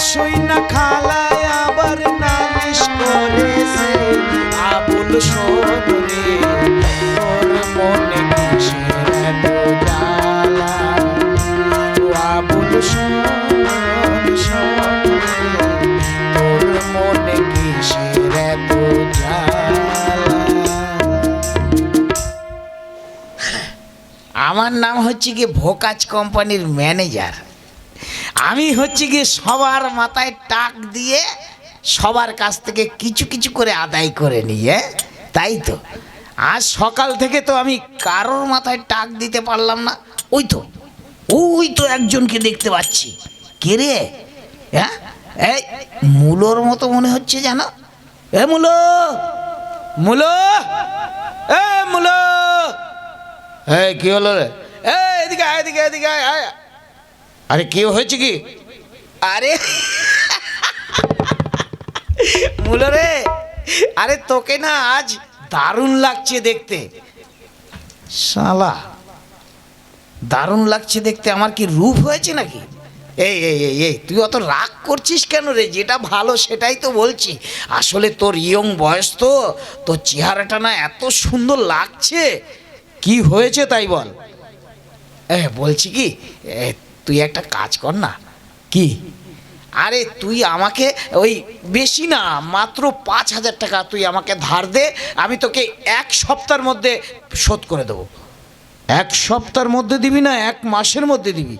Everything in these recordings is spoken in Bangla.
না খালায়, আবার নালিশ আবুল তোর মনে কিসের জ্বালা? আবুল তোর মনে কিসের জ্বালা? আমার নাম হচ্ছে কি ভোকাজ কোম্পানির ম্যানেজার। আমি হচ্ছে কি সবার মাথায় টাক দিয়ে সবার কাছ থেকে কিছু কিছু করে আদায় করে নিয়ে তাই তো? আজ সকাল থেকে তো আমি কারোর মাথায় টাক দিতে পারলাম না। ওই তো ওই তো একজনকে দেখতে পাচ্ছি। কে রে? হ্যাঁ? এই মূলোর মতো মনে হচ্ছে জানো? এ মূলো! মূলো! এ মূলো! এই কি হলো রে? এই এদিকে আয় এদিকে এদিকে আয়। আরে কি হয়েছে কি? আরে মুলো রে, আরে তোকে না আজ দারুণ লাগছে দেখতে। শালা, দারুণ লাগছে দেখতে, আমার কি রূপ হয়েছে নাকি? এই এই এই এই, তুই অত রাগ করছিস কেন রে? যেটা ভালো সেটাই তো বলছি। আসলে তোর ইয়ং বয়স তো, তোর চেহারাটা না এত সুন্দর লাগছে। কি হয়েছে তাই বল। এ, বলছি কি তুই একটা কাজ কর না। কি? আরে তুই আমাকে ওই বেশি না মাত্র পাঁচ হাজার টাকা তুই আমাকে ধার দে আমি তোকে এক সপ্তাহের মধ্যে শোধ করে দেবো। এক সপ্তাহের মধ্যে দিবি না এক মাসের মধ্যে দিবি?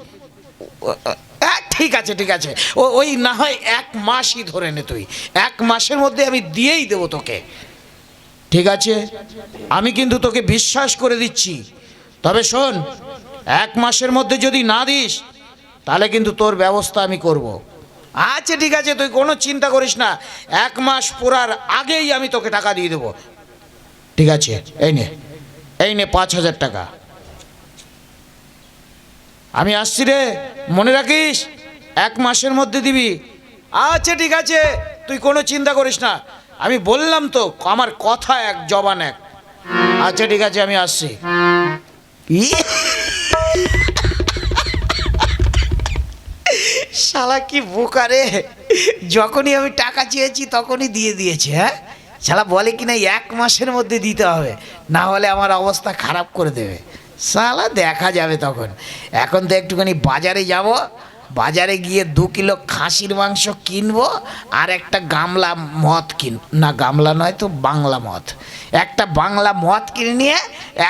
ঠিক আছে ঠিক আছে। ও ওই না হয় এক মাসই ধরে নে তুই। এক মাসের মধ্যে আমি দিয়েই দেবো তোকে। ঠিক আছে। আমি কিন্তু তোকে বিশ্বাস করে দিচ্ছি। তবে শোন এক মাসের মধ্যে যদি না দিস তাহলে কিন্তু তোর ব্যবস্থা আমি করব। আচ্ছা ঠিক আছে, তুই কোনো চিন্তা করিস না। এক মাস পুরার আগেই আমি তোকে টাকা দিয়ে দেবো। ঠিক আছে, এই নে এই নে পাঁচ হাজার টাকা। আমি আসছি রে, মনে রাখিস? এক মাসের মধ্যে দিবি। আচ্ছা ঠিক আছে, তুই কোনো চিন্তা করিস না। আমি বললাম তো, আমার কথা এক জবান এক। আচ্ছা ঠিক আছে, আমি আসছি। শালা কি বোকারে যখনই আমি টাকা চেয়েছি তখনই দিয়ে দিয়েছে হ্যাঁ? শালা বলে কি না এক মাসের মধ্যে দিতে হবে, না হলে আমার অবস্থা খারাপ করে দেবে। শালা দেখা যাবে তখন। এখন তো একটুখানি বাজারে যাব, বাজারে গিয়ে দু কিলো খাসির মাংস কিনবো আর একটা গামলা মদ কিন, না, গামলা নয় তো, বাংলা মদ। একটা বাংলা মদ কিনে নিয়ে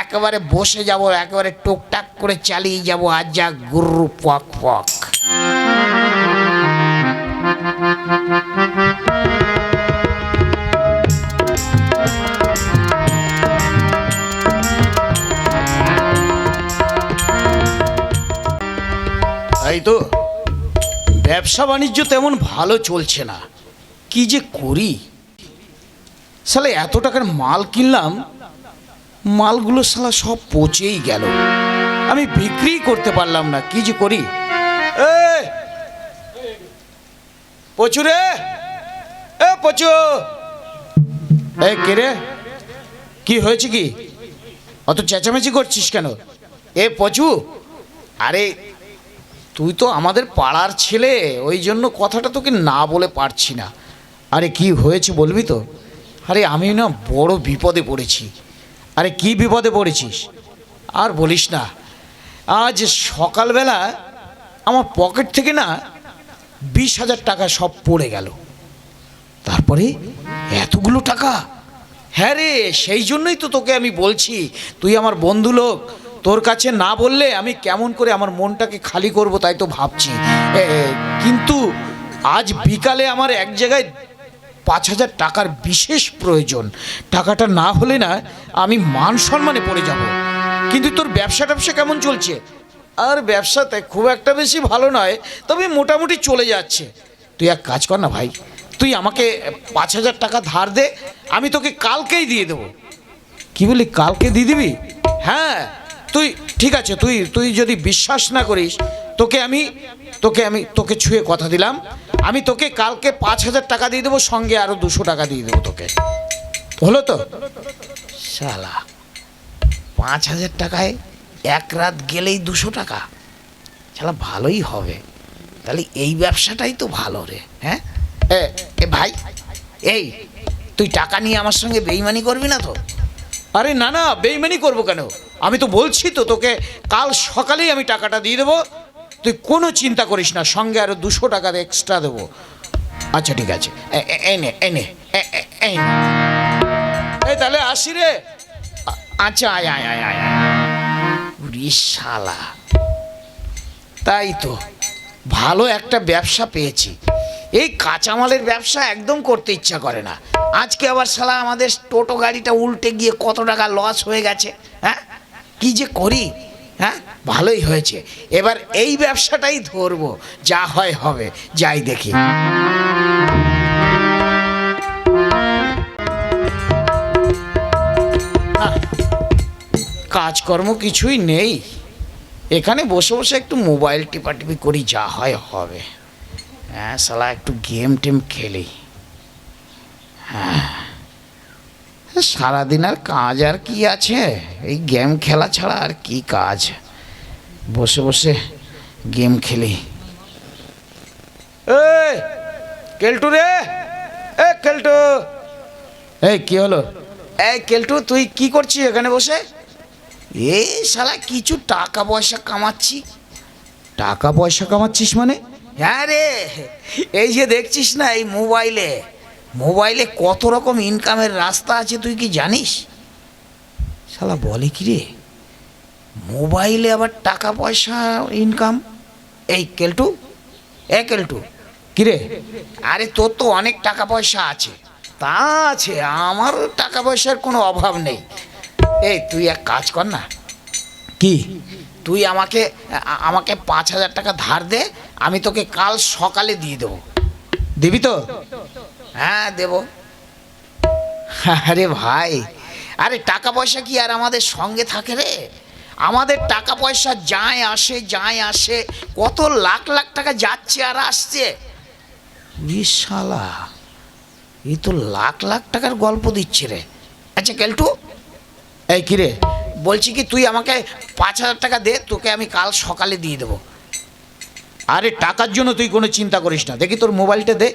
একেবারে বসে যাব, একেবারে টুকটাক করে চালিয়ে যাব আর যা গুরু পক পক। এই তো? ব্যবসা বাণিজ্য তেমন ভালো চলছে না। কি যে করি? সালে এত টাকার মাল কিনলাম, মালগুলো সালা সব পচেই গেল। আমি বিক্রি করতে পারলাম না, কি যে করি? এ! পচু রে! এ, পচু! এ রে? কি হয়েছে কি? অত চেঁচামেচি করছিস কেন? এ, পচু! আরে তুই তো আমাদের পাড়ার ছেলে, ওই জন্য কথাটা তোকে না বলে পারছি না। আরে কি হয়েছে বলবি তো? আরে আমি না বড় বিপদে পড়েছি। আরে কি বিপদে পড়েছিস? আর বলিস না। আজ সকালবেলা আমার পকেট থেকে না বিশ হাজার টাকা সব পড়ে গেল। তারপরে এতগুলো টাকা? হ্যাঁ রে, সেই জন্যই তো তোকে আমি বলছি। তুই আমার বন্ধু লোক তোর কাছে না বললে আমি কেমন করে আমার মনটাকে খালি করব তাই তো ভাবছি। কিন্তু আজ বিকালে আমার এক জায়গায় পাঁচ হাজার টাকার বিশেষ প্রয়োজন। টাকাটা না হলে না আমি মান সম্মানে পড়ে যাব। কিন্তু তোর ব্যবসা ট্যাবসা কেমন চলছে? আর ব্যবসাতে খুব একটা বেশি ভালো নয়, তবে মোটামুটি চলে যাচ্ছে। তুই এক কাজ কর না ভাই, তুই আমাকে পাঁচ হাজার টাকা ধার দে, আমি তোকে কালকেই দিয়ে দেবো। কি বলি কালকে দিয়ে দিবি? হ্যাঁ তুই, ঠিক আছে, তুই তুই যদি বিশ্বাস না করিস, তোকে আমি তোকে আমি, তোকে ছুঁয়ে কথা দিলাম। আমি তোকে কালকে পাঁচ হাজার টাকা দিয়ে দেবো, সঙ্গে আরও দুশো টাকা দিয়ে দেবো তোকে। হলো তো? শালা, পাঁচ হাজার টাকায় এক রাত গেলেই দুশো টাকা? শালা, ভালোই হবে। তাহলে এই ব্যবসাটাই তো ভালো রে হ্যাঁ? এ ভাই, এই, তুই টাকা নিয়ে আমার সঙ্গে বেইমানি করবি না তো? আরে না না, বেইমানি করব কেন? আমি তো বলছি তো তোকে, কাল সকালেই আমি টাকাটা দিয়ে দেবো। তুই কোনো চিন্তা করিস না, সঙ্গে আরও দুশো টাকা এক্সট্রা দেবো। আচ্ছা ঠিক আছে। এ- এ- এই নে, এ- এ- এই নে। এই তাহলে আসি রে। আচ্ছা আয় আয় আয় আয় শালা। তাই তো, ভালো একটা ব্যবসা পেয়েছি। এই কাঁচামালের ব্যবসা একদম করতে ইচ্ছা করে না। আজকে আবার শালা আমাদের টোটো গাড়িটা উল্টে গিয়ে কত টাকা লস হয়ে গেছে হ্যাঁ? কি যে করি হ্যাঁ? ভালোই হয়েছে। এবার এই ব্যবসাটাই ধরবো, যা হয় হবে, যাই দেখি। কাজকর্ম কিছুই নেই। এখানে বসে বসে একটু মোবাইল টিপাটিপি করি, যা হয় হবে। হ্যাঁ সালা একটু গেম টেম খেলি। হ্যাঁ। সারাদিন আর কাজ আর কি আছে? এই গেম খেলা ছাড়া আর কি কাজ? বসে বসে গেম খেলি। এই কেলটু রে। এ কেলটু। এই কি হলো? এই কেলটু তুই কি করছিস এখানে বসে? এই শালা কিছু টাকা পয়সা কামাচ্ছি। টাকা পয়সা কামাচ্ছিস মানে? হ্যাঁ রে এই যে দেখছিস না এই মোবাইলে মোবাইলে কত রকম ইনকামের রাস্তা আছে তুই কি জানিস? শালা বলে কি রে? মোবাইলে আবার টাকা পয়সা ইনকাম এই কেলটু? এ কেলটু কিরে আরে তোর তো অনেক টাকা পয়সা আছে। তা আছে আমার টাকা পয়সার কোনো অভাব নেই। এই তুই এক কাজ কর না। কি? তুই আমাকে আমাকে পাঁচ হাজার টাকা ধার দে আমি তোকে কাল সকালে দিয়ে দেবো। দিবি তো? হ্যাঁ দেব। আরে ভাই আরে টাকা পয়সা কি আর আমাদের সঙ্গে থাকে রে? আমাদের টাকা পয়সা যায় আসে যায় আসে কত লাখ লাখ টাকা যাচ্ছে আর আসছে। বিশালা এই তো লাখ লাখ টাকার গল্প দিচ্ছে রে। আচ্ছা কেলটু? এই কিরে বলছি কি তুই আমাকে পাঁচ হাজার টাকা দে তোকে আমি কাল সকালে দিয়ে দেবো। আরে টাকার জন্য তুই কোনো চিন্তা করিস না। দেখি তোর মোবাইলটা দে।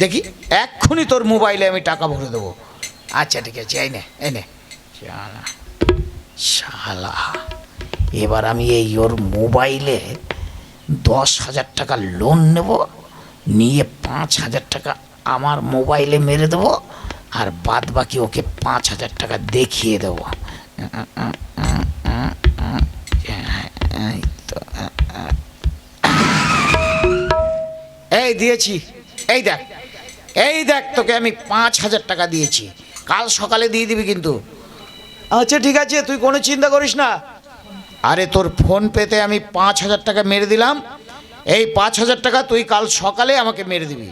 দেখি, এক্ষুনি তোর মোবাইলে আমি টাকা ভরে দেবো। আচ্ছা ঠিক আছে, এই নে শালা এবার আমি এই ওর মোবাইলে দশ হাজার টাকা লোন নেব, নিয়ে পাঁচ হাজার টাকা আমার মোবাইলে মেরে দেবো, আর বাদ বাকি ওকে পাঁচ হাজার টাকা দেখিয়ে দেবো। এই দিয়েছি। এই দেখ এই দেখ তোকে আমি পাঁচ হাজার টাকা দিয়েছি। কাল সকালে দিয়ে দিবি কিন্তু। আচ্ছা ঠিক আছে তুই কোনো চিন্তা করিস না। আরে তোর ফোন পেতে আমি পাঁচ হাজার টাকা মেরে দিলাম। এই পাঁচ হাজার টাকা তুই কাল সকালে আমাকে মেরে দিবি।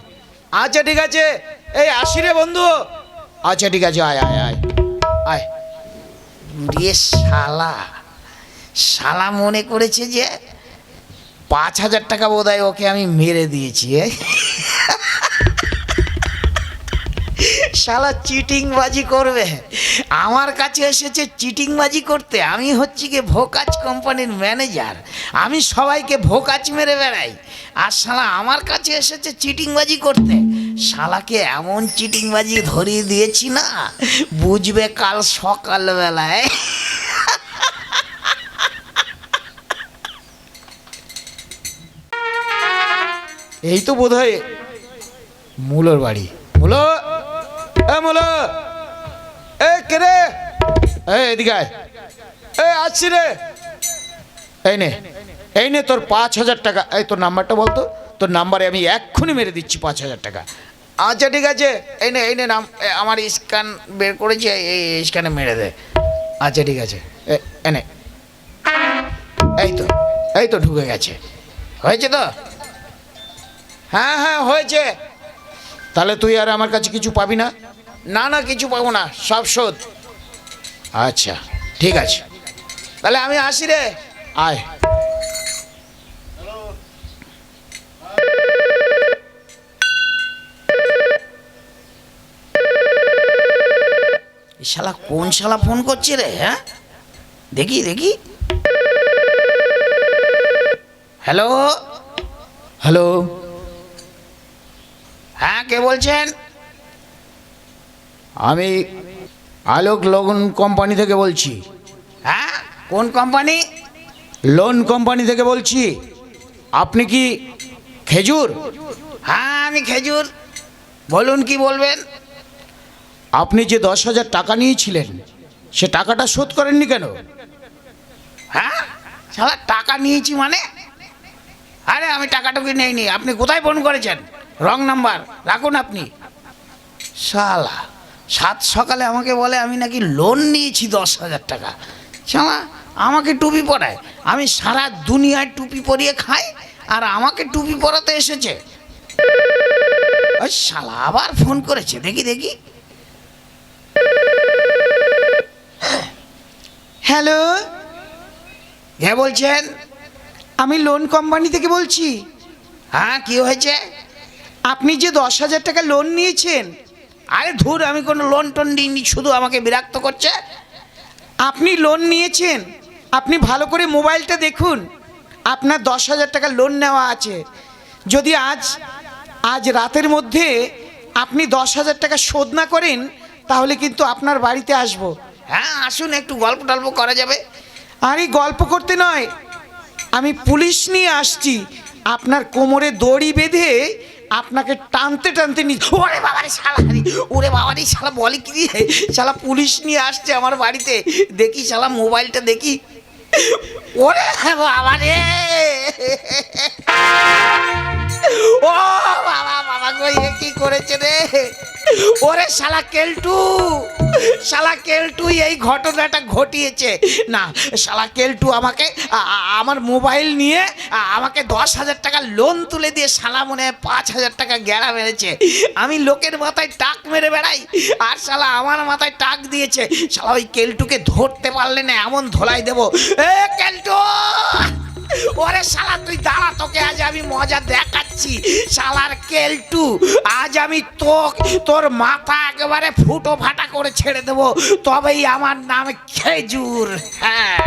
আচ্ছা ঠিক আছে। এই আসি রে বন্ধু। আচ্ছা ঠিক আছে আয় আয় আয়। আয়। রে শালা। শালা মনে করেছে যে পাঁচ হাজার টাকা বোধ ওকে আমি মেরে দিয়েছি শালা চিটিংবাজি করবে। আমার কাছে এসেছে চিটিংবাজি করতে। আমি হচ্ছি কি ভোকাজ কোম্পানির ম্যানেজার। আমি সবাইকে ভোকাজ মেরে বেড়াই। আর শালা আমার কাছে এসেছে চিটিংবাজি করতে। শালাকে এমন চিটিংবাজি ধরিয়ে দিয়েছি না, বুঝবে কাল সকালবেলায়। এই তো বোধ হয় মূলর বাড়ি। মূলো এ মূলো। এ কে রে? এ এদিকে আয়। রে। এই নে। এই তোর পাঁচ হাজার টাকা। এই তোর নাম্বারটা বলতো তোর নাম্বারে আমি এক্ষুনি মেরে দিচ্ছি পাঁচ হাজার টাকা। আচ্ছা ঠিক আছে। এই নে এই নে নাম আমার স্ক্যান বের করেছি। এই- স্ক্যানে মেরে দে। আচ্ছা ঠিক আছে। এনে এই তো এই তো ঢুকে গেছে। হয়েছে তো? হ্যাঁ হ্যাঁ হয়েছে। তাহলে তুই আর আমার কাছে কিছু পাবি না? না না, কিছু পাবো না, সব শোধ। আচ্ছা ঠিক আছে। তাহলে আমি আসি রে। আয়। শালা, কোন শালা ফোন করছে রে হ্যাঁ? দেখি দেখি। হ্যালো? হ্যালো? হ্যাঁ কে বলছেন? আমি আলোক লগন কোম্পানি থেকে বলছি। হ্যাঁ? কোন কোম্পানি? লোন কোম্পানি থেকে বলছি। আপনি কি খেজুর? হ্যাঁ আমি খেজুর। বলুন কি বলবেন? আপনি যে দশ হাজার টাকা নিয়েছিলেন সে টাকাটা শোধ করেননি কেন? হ্যাঁ? সারা টাকা নিয়েছি মানে? আরে আমি টাকাটুকু নেইনি। আপনি কোথায় ফোন করেছেন? রং নাম্বার রাখুন আপনি। শালা। সাত সকালে আমাকে বলে আমি নাকি লোন নিয়েছি দশ হাজার টাকা। শালা আমাকে টুপি পরায়। আমি সারা দুনিয়ায় টুপি পরিয়ে খাই আর আমাকে টুপি পরাতে এসেছে। ওই শালা আবার ফোন করেছে দেখি দেখি। হ্যালো? কে বলছেন? আমি লোন কোম্পানি থেকে বলছি। হ্যাঁ কি হয়েছে? আপনি যে দশ হাজার টাকা লোন নিয়েছেন আরে ধুর আমি কোনো লোন টোন নিইনি শুধু আমাকে বিরক্ত করছে। আপনি লোন নিয়েছেন আপনি ভালো করে মোবাইলটা দেখুন আপনার দশ হাজার টাকা লোন নেওয়া আছে। যদি আজ আজ রাতের মধ্যে আপনি দশ হাজার টাকা শোধ না করেন তাহলে কিন্তু আপনার বাড়িতে আসব। হ্যাঁ আসুন একটু গল্প টল্প করা যাবে। আরে গল্প করতে নয় আমি পুলিশ নিয়ে আসছি আপনার কোমরে দড়ি বেঁধে আপনাকে টানতে টানতে নি ওরে বাবারে শালা ওরে বাবারে শালা, বলে কি রে? শালা পুলিশ নিয়ে আসছে আমার বাড়িতে। দেখি শালা মোবাইলটা দেখি। ওরে বাবা রে ও, বাবা বাবা গো, এ কি করেছে রে? ওরে শালা কেলটু শালা কেলটু, এই ঘটনাটা ঘটিয়েছে। না, শালা কেলটু আমাকে আমার মোবাইল নিয়ে আমাকে দশ হাজার টাকা লোন তুলে দিয়ে শালা মনে হয় পাঁচ হাজার টাকা গেড়া মেরেছে। আমি লোকের মাথায় টাক মেরে বেড়াই, আর শালা আমার মাথায় টাক দিয়েছে। শালা ওই কেলটুকে ধরতে পারলে না এমন ধোলাই দেবো। এ, কেলটু! ওরে শালা, তুই দাঁড়া, তোকে আজ আমি মজা দেখাচ্ছি। শালার কেলটু, আজ আমি তোক, তোর মাথা একেবারে ফুটো ফাটা করে ছেড়ে দেবো। তবেই আমার নাম খেজুর। হ্যাঁ।